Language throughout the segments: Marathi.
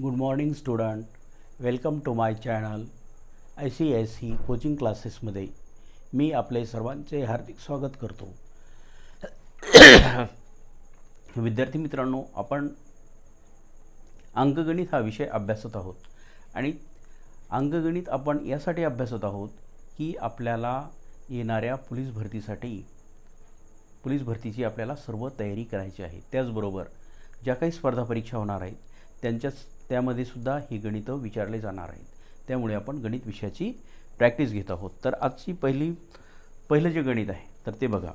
Good morning student. Welcome to my channel. I C S C coaching क्लासेसमध्ये मी आपले सर्वांचे हार्दिक स्वागत करतो. विद्यार्थी मित्रांनो आपण अंकगणित हा विषय अभ्यासत आहोत. आणि अंकगणित आपण यासाठी अभ्यासत आहोत की आपल्याला येणाऱ्या पोलीस भरतीसाठी पोलीस भरतीची आपल्याला सर्व तयारी करायची आहे. त्याचबरोबर ज्या काही स्पर्धा परीक्षा होणार आहेत त्यांच्याच त्यामध्ये सुद्धा ही गणितं विचारले जाणार आहेत. त्यामुळे आपण गणित विषयाची प्रॅक्टिस घेत आहोत. तर आजची पहिली पहिलं जे गणित आहे तर ते बघा.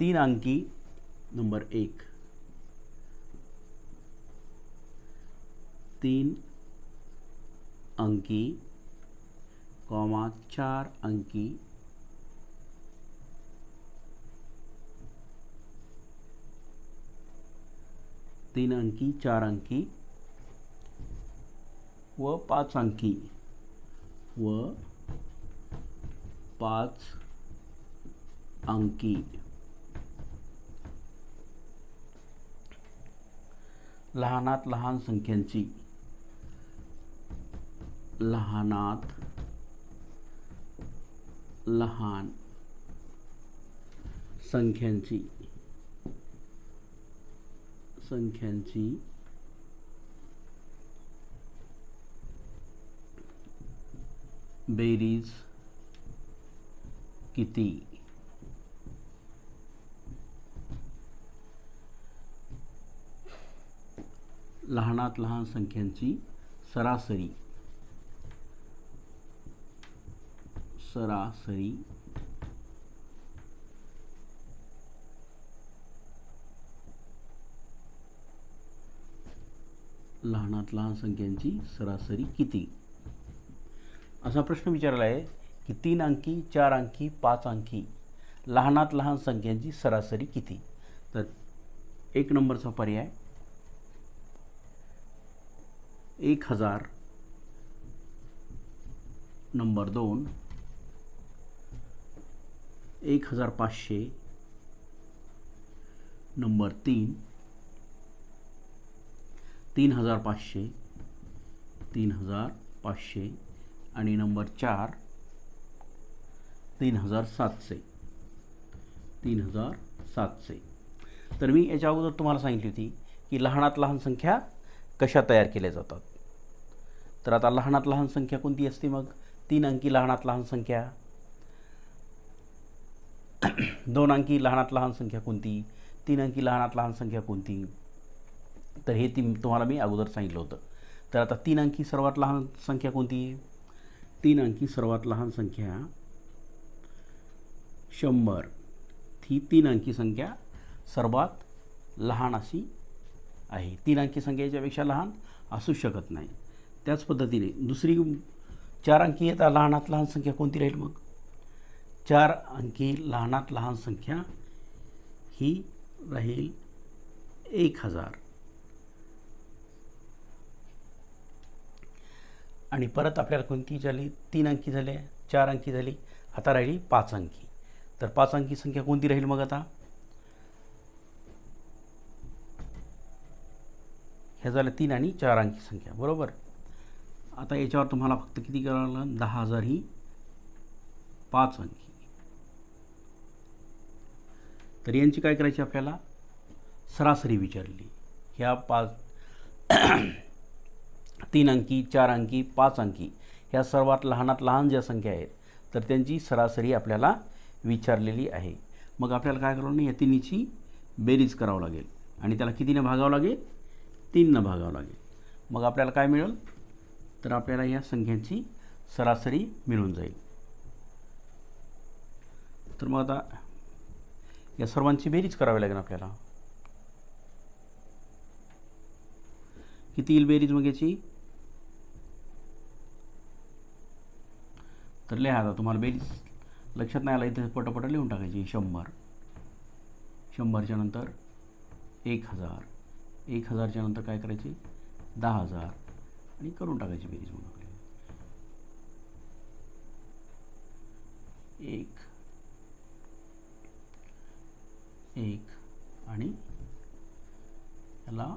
तीन अंकी नंबर एक. तीन अंकी कॉमा चार अंकी. तीन अंकी चार अंकी. व पाच अंकी. व पाच अंकी. लहानात लहान संख्यांची. लहानात लहान संख्यांची. संख्यांची बेरीज किती? लहानात लहान संख्यांची सरासरी. सरासरी. लहानात लहान संख्यांची सरासरी किती? असा प्रश्न विचारला आहे की तीन अंकी चार अंकी पाच अंकी लहानात लहान संख्यांची सरासरी किती? तर एक नंबरचा पर्याय एक हजार नंबर दोन एक हजार पाचशे नंबर तीन तीन हजार पाचशे तीन हजार पाचशे आणि नंबर चार तीन हजार सातशे. तीन हजार सातशे. तर मी याच्या अगोदर तुम्हाला सांगितली होती की लहानात लहान संख्या कशा तयार केल्या जातात? तर आता लहानात लहान संख्या कोणती असते मग? तीन अंकी लहानात लहान संख्या. दोन अंकी लहानात लहान संख्या कोणती? तीन अंकी लहानात लहान संख्या कोणती? तर हे ती तुम्हाला मी अगोदर सांगितलं होतं. तर आता तीन अंकी सर्वात लहान संख्या कोणती? तीन अंकी सर्वात लहान संख्या शंभर. ही तीन अंकी संख्या सर्वात लहान अशी आहे. तीन अंकी संख्येच्यापेक्षा लहान असू शकत नाही. त्याच पद्धतीने दुसरी चार अंकी येता लहानात लहान संख्या कोणती राहील मग? चार अंकी लहानात लहान संख्या ही राहील एक हजार. आणि परत आपल्याला कोणती झाली? तीन अंकी झाले चार अंकी झाली. आता राहिली पाच अंकी. तर पाच अंकी संख्या कोणती राहील मग आता? ह्या झाल्या तीन आणि चार अंकी संख्या. बरोबर? आता याच्यावर तुम्हाला फक्त किती करावं लागलं? दहा हजार ही पाच अंकी. तर यांची काय करायची आपल्याला? सरासरी विचारली. ह्या पाच तीन अंकी चार अंकी पाच अंकी ह्या सर्वात लहानात लहान ज्या संख्या आहेत तर त्यांची सरासरी आपल्याला विचारलेली आहे. मग आपल्याला काय करावं नाही या तिन्हीची बेरीज करावं लागेल. आणि त्याला कितीनं भागावं लागेल? तीननं भागावं लागेल. मग आपल्याला काय मिळेल? तर आपल्याला या संख्यांची सरासरी मिळून जाईल. तर मग आता या सर्वांची बेरीज करावी लागेल आपल्याला. किती येईल बेरीज मग याची? तर लिहा आता तुम्हाला बेरीज. लक्षात नाही आला इथे पटापट लिहून टाकायची शंभर. शंभरच्या नंतर एक हजार. एक हजारच्या नंतर काय करायची? दहा हजार. आणि करून टाकायची बेरीज म्हणून आपल्याला एक. एक. आणि याला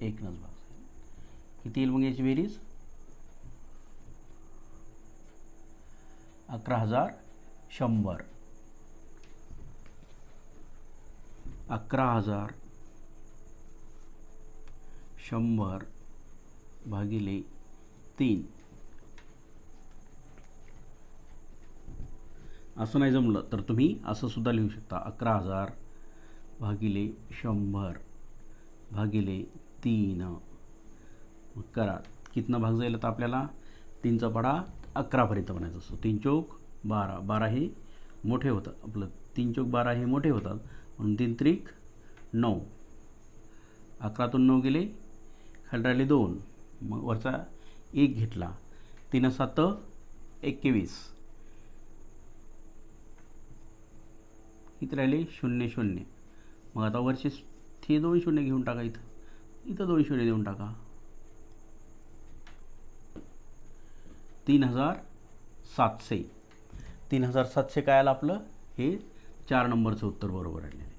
एकनंच भाग किती येईल मग याची बेरीज? अकरा हजार शंभर. अकरा हजार शंभर भागिले तीन. असं नाही जमलं तर तुम्ही असं सुद्धा लिहू शकता. अकरा हजार भागिले शंभर भागिले तीन. करा. कितना भाग जाईल आता आपल्याला? तीनचा पडा अकरापर्यंत बनायचा असतो. तीन चौक बारा. बारा हे मोठे होतात. आपलं तीन चौक बारा हे मोठे होतात. म्हणून तीन त्रिक नऊ. अकरातून नऊ गेले. खाली राहिले दोन. मग वरचा एक घेतला. तीन सात एकवीस. इथं राहिले शून्य शून्य. मग आता वरचे ते दोन शून्य घेऊन टाका इथं. इथं दोन शून्य देऊन टाका. तीन हजार सातशे. तीन हजार सातशे काय आलं आपलं? हे चार नंबरचं उत्तर बरोबर आलेलं आहे.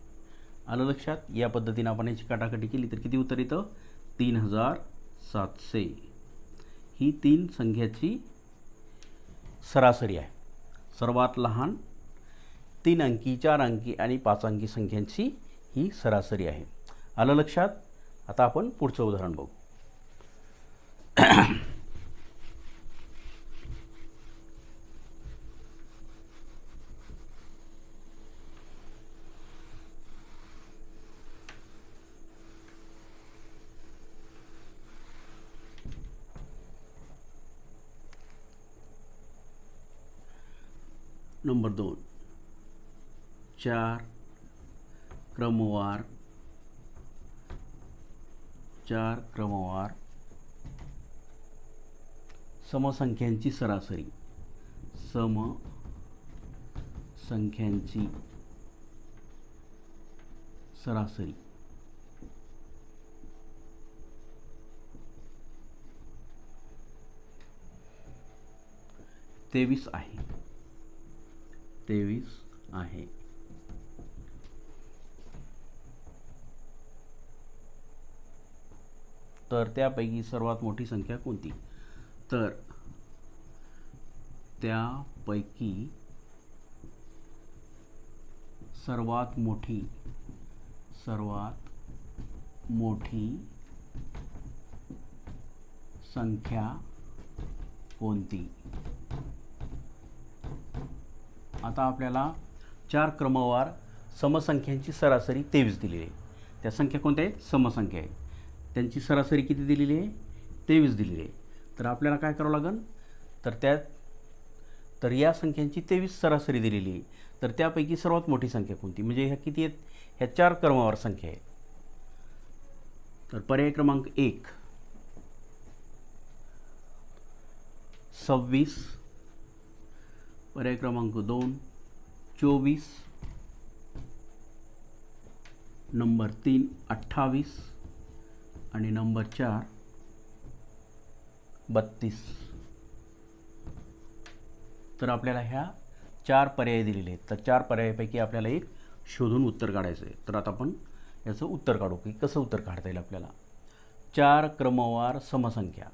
आलं लक्षात? या पद्धतीनं आपण याची काटाकाटी केली तर किती उत्तर येतं? तीन हजार सातशे. ही तीन संख्याची सरासरी आहे. सर्वात लहान तीन अंकी चार अंकी आणि पाच अंकी संख्यांची ही सरासरी आहे. आलं लक्षात? आता आपण पुढचं उदाहरण बघू. नंबर दोन. चार क्रमवार. चार क्रमवार. समसंख्यांची सरासरी. सम संख्यांची सरासरी. तेवीस आहे. तेवीस आहे. तर त्यापैकी सर्वात मोठी संख्या कोणती? तर त्यापैकी सर्वात मोठी सर्वात मोठी संख्या कोणती? आता आपल्याला चार क्रमवार समसंख्यांची सरासरी तेवीस दिलेली आहे. त्या संख्या कोणत्या आहेत? समसंख्या आहेत. त्यांची सरासरी किती दिलेली आहे? तेवीस दिलेली आहे. तर आपल्याला काय करावं लागेल तर त्यात तर या संख्यांची तेवीस सरासरी दिलेली आहे. तर त्यापैकी सर्वात मोठी संख्या कोणती? म्हणजे ह्या किती आहेत? ह्या चार क्रमावर संख्या आहेत. तर पर्याय क्रमांक एक. सव्वीस पर्याय क्रमांक दोन चोवीस नंबर तीन अठ्ठावीस आणि नंबर चार बत्तीस. तर आपल्याला ह्या चार पर्याय दिलेले आहेत. तर चार पर्यायापैकी आपल्याला एक शोधून उत्तर काढायचं आहे. तर आता आपण याचं उत्तर काढू की कसं उत्तर काढता येईल आपल्याला? चार क्रमवार समसंख्या.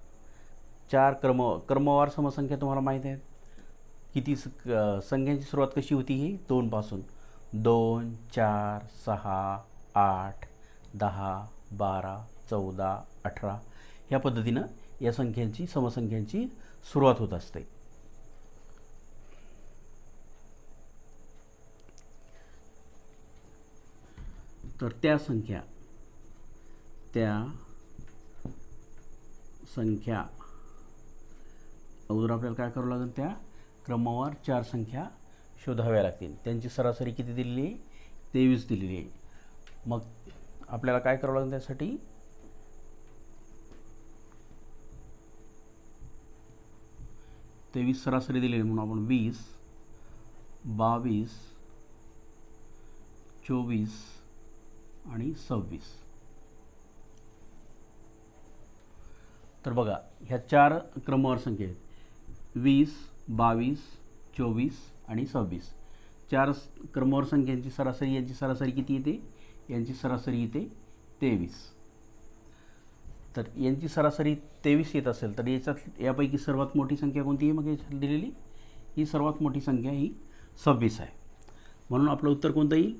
चार क्रम क्रमवार समसंख्या तुम्हाला माहीत आहेत? किती स संख्यांची सुरुवात कशी होती ही? दोनपासून दोन चार सहा आठ दहा बारा चौदा अठरा. ह्या पद्धतीनं या संख्यांची समसंख्यांची सुरुवात होत असते. तर त्या संख्या त्या संख्या अगोदर आपल्याला काय करावं लागेल त्या? क्रमवार चार संख्या शोधाव्या लागतील. त्यांची सरासरी किती दिलेली आहे? तेवीस दिलेली आहे. मग आपल्याला काय करावं लागेल त्यासाठी? तेवीस सरासरी दिलेली आहे म्हणून आपण वीस बावीस चोवीस आणि सव्वीस. तर बघा ह्या चार क्रमवार संख्या आहेत. वीस बावीस चोवीस आणि सव्वीस. चार क्रमवार संख्यांची सरासरी यांची सरासरी किती येते? यांची सरासरी येते तेवीस. तर यांची सरासरी तेवीस येत असेल तर याच्यात यापैकी सर्वात मोठी संख्या कोणती आहे? मग याच्यात दिलेली? ही सर्वात मोठी संख्या ही सव्वीस आहे. म्हणून आपलं उत्तर कोणतं येईल?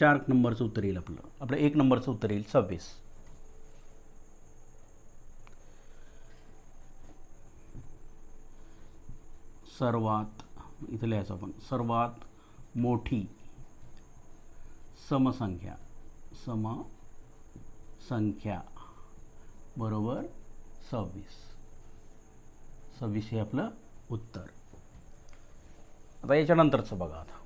चार नंबरचं उत्तर येईल आपलं. आपलं एक नंबरचं उत्तर येईल सव्वीस. सर्वात इथं लिहायचं आपण सर्वात मोठी समसंख्या. समसंख्या बरोबर सव्वीस. सव्वीस हे आपलं उत्तर. आता याच्यानंतरचं बघा आता.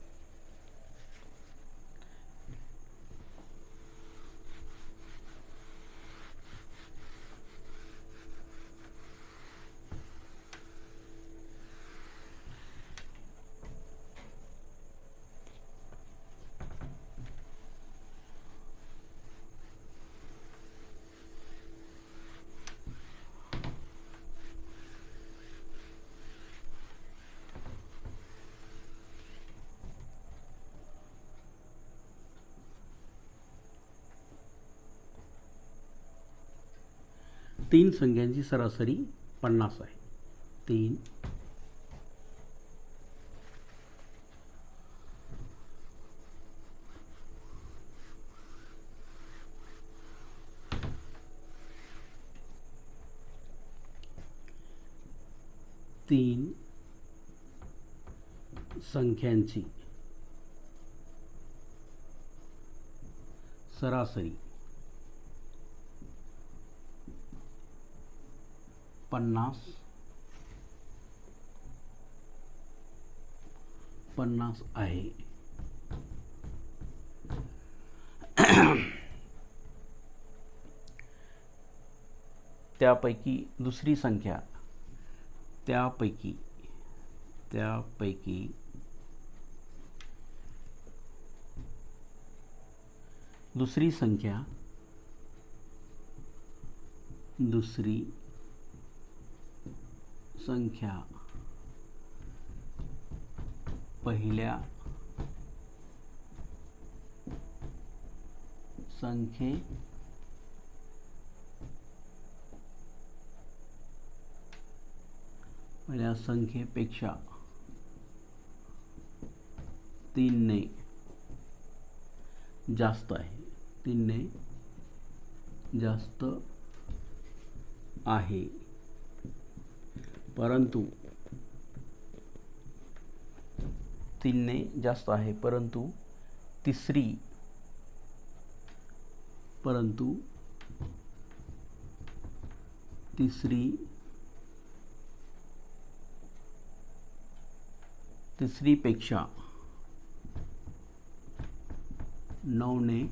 तीन संख्यांची सरासरी पन्नास आहे. तीन. तीन संख्यांची सरासरी. पन्नास. पन्नास आहे. त्यापैकी दुसरी संख्या. त्यापैकी त्यापैकी दुसरी संख्या. दुसरी संख्या पहिल्या संख्ये पहिल्या संख्येपेक्षा तीनने जास्त आहे. तीनने जास्त आहे. परंतु तीनने जास्त आहे परंतु तिसरी परंतु तिसरी तिसरीपेक्षा नऊने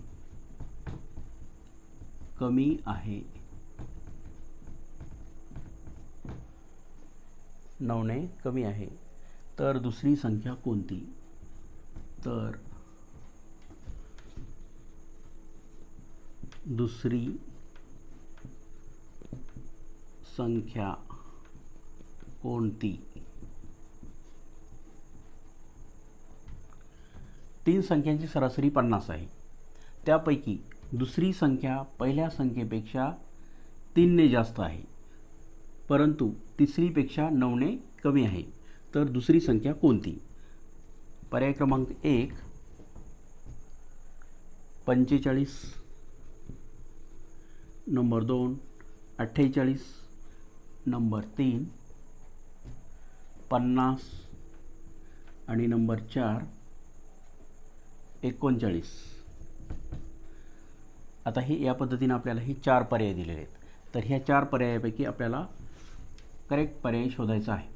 कमी आहे. नऊने कमी आहे. तर दुसरी संख्या कोणती? तर दुसरी संख्या कोणती? तीन संख्यांची सरासरी पन्नास आहे. त्यापैकी दुसरी संख्या पहिल्या संख्येपेक्षा तीनने जास्त आहे. परंतु तिसरीपेक्षा नऊने कमी आहे. तर दुसरी संख्या कोणती? पर्याय क्रमांक एक पंचेचाळीस नंबर दोन अठ्ठेचाळीस नंबर तीन पन्नास आणि नंबर चार एकोणचाळीस. आता हे या पद्धतीनं आपल्याला हे चार पर्याय दिलेले आहेत. तर ह्या चार पर्यायापैकी आपल्याला करेक्ट पर्याय शोधायचा आहे.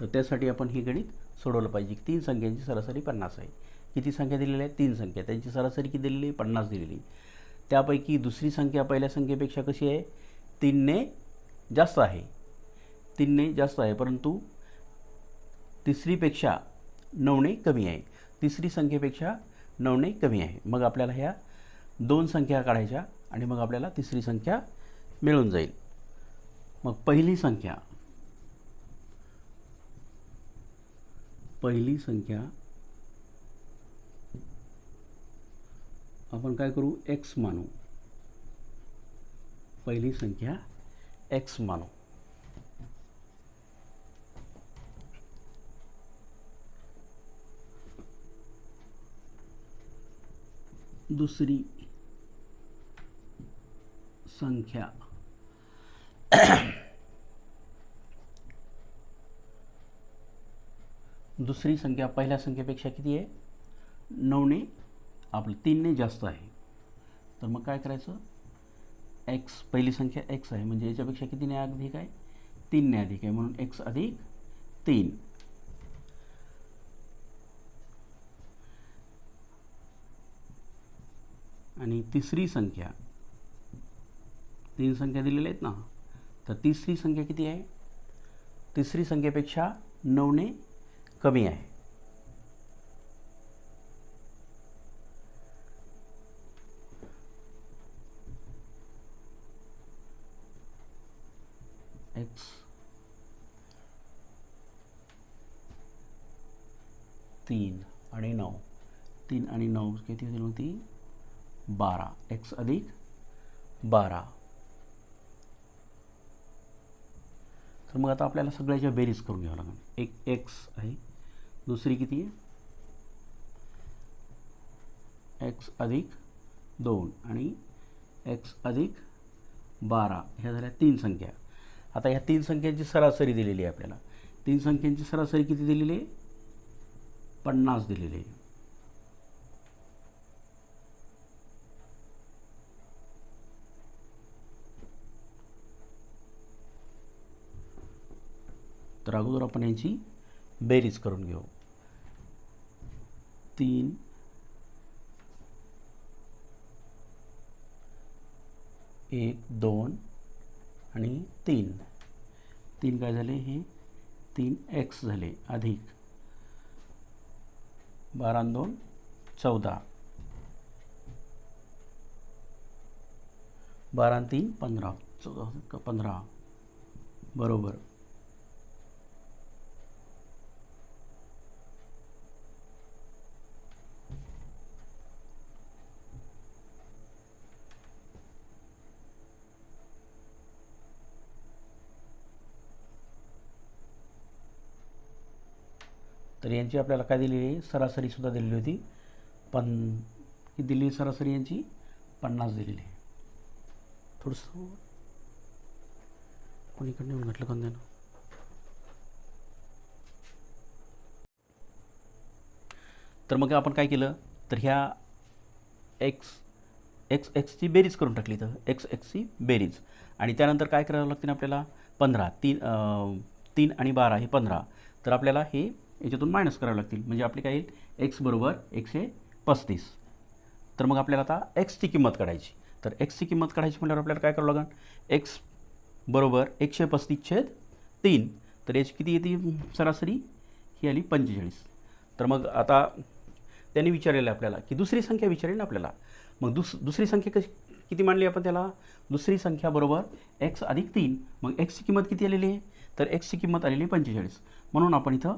तर त्यासाठी आपण ही गणित सोडवलं पाहिजे. तीन संख्यांची सरासरी पन्नास आहे. किती संख्या दिलेल्या आहेत? तीन संख्या. त्यांची सरासरी किती दिलेली आहे? पन्नास दिलेली त्यापैकी दुसरी संख्या पहिल्या संख्येपेक्षा कशी आहे? तीनने जास्त आहे. तीनने जास्त आहे परंतु तिसरीपेक्षा नऊने कमी आहे. तिसरी संख्येपेक्षा नऊने कमी आहे. मग आपल्याला ह्या दोन संख्या काढायच्या आणि मग आपल्याला तिसरी संख्या मिळून जाईल. मग पहिली संख्या पहिली संख्या काय करू? एक्स मानू। पहिली संख्या एक्स मानू। दुसरी संख्या दुसरी संख्या पहिल्या संख्येपेक्षा किती आहे? नऊने आपलं तीनने जास्त आहे. तर मग काय करायचं? एक्स पहिली संख्या एक्स आहे. म्हणजे याच्यापेक्षा कितीने अधिक आहे? तीनने अधिक आहे. म्हणून एक्स अधिक तीन. आणि तिसरी संख्या. तीन संख्या दिलेल्या आहेत ना? तर तिसरी संख्या किती आहे? तिसरी संख्येपेक्षा नऊने कमी आहे. एक्स तीन आणि नऊ. तीन आणि नऊ किती होतील मग ती? बारा. एक्स अधिक बारा. तर मग आता आपल्याला सगळ्याच्या बेरीज करून घ्यावं लागेल. एक एक्स आहे. दुसरी किती आहे एक्स अधिक दोन आणि एक्स अधिक बारा ह्या झाल्या तीन संख्या। आता ह्या तीन संख्यांची सरासरी दिलेली आहे आपल्याला. तीन संख्यांची सरासरी किती दिलेली आहे? पन्नास दिलेली आहे. तर अगोदर आपण यांची बेरीज करून घेऊ. तीन. एक दोन आणि तीन. तीन काय झाले? हे तीन एक्स झाले अधिक. बारा दोन चौदा. बारा तीन पंधरा. चौदा पंधरा. बरोबर. यांची आपल्याला काय दिलेली आहे? सरासरीसुद्धा दिलेली होती. पण ही दिलेली सरासरी यांची पन्नास दिलेली आहे. थोडंसं कोणीकडनं येऊन घातलं कांद्यानं तर मग आपण काय केलं? तर ह्या एक्स एक्स एक्सची बेरीज करून टाकली तर एक्स एक्सची बेरीज. आणि त्यानंतर काय करावं लागते ना आपल्याला? पंधरा. तीन तीन आणि बारा हे पंधरा. तर आपल्याला हे याच्यातून मायनस करावे लागतील. म्हणजे आपले काय येईल? एक्स बरोबर एकशे पस्तीस. तर मग आपल्याला आता एक्सची किंमत काढायची. तर एक्सची किंमत काढायची म्हटल्यावर आपल्याला काय करावं लागेल एक्स बरोबर एकशे पस्तीस छेद तीन. तर याची किती येते सरासरी? ही आली पंचेचाळीस. तर मग आता त्यांनी विचारलेलं आहे आपल्याला की दुसरी संख्या विचारेल ना आपल्याला? मग दुस दुसरी संख्या कशी किती मांडली आपण त्याला? दुसरी संख्या बरोबर एक्स अधिक तीन. मग एक्सची किंमत किती आलेली आहे? तर एक्सची किंमत आलेली आहे पंचेचाळीस. म्हणून आपण इथं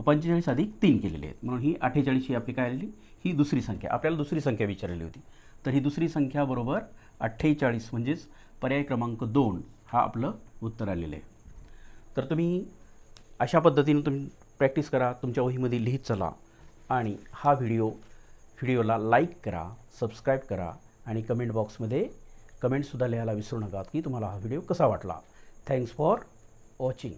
पंचेचाळीस अधिक तीन केलेली आहेत. म्हणून ही अठ्ठेचाळीस ही आपली काय आलेली ही दुसरी संख्या. आपल्याला दुसरी संख्या विचारलेली होती. तर ही दुसरी संख्या बरोबर अठ्ठेचाळीस म्हणजेच पर्याय क्रमांक दोन हा आपलं उत्तर आलेलं आहे. तर तुम्ही अशा पद्धतीनं तुम्ही प्रॅक्टिस करा तुमच्या वहीमध्ये लिहित चला आणि हा व्हिडिओ व्हिडिओला लाईक करा सबस्क्राईब करा आणि कमेंट बॉक्समध्ये कमेंटसुद्धा लिहायला विसरू नका की तुम्हाला हा व्हिडिओ कसा वाटला. Thanks for watching.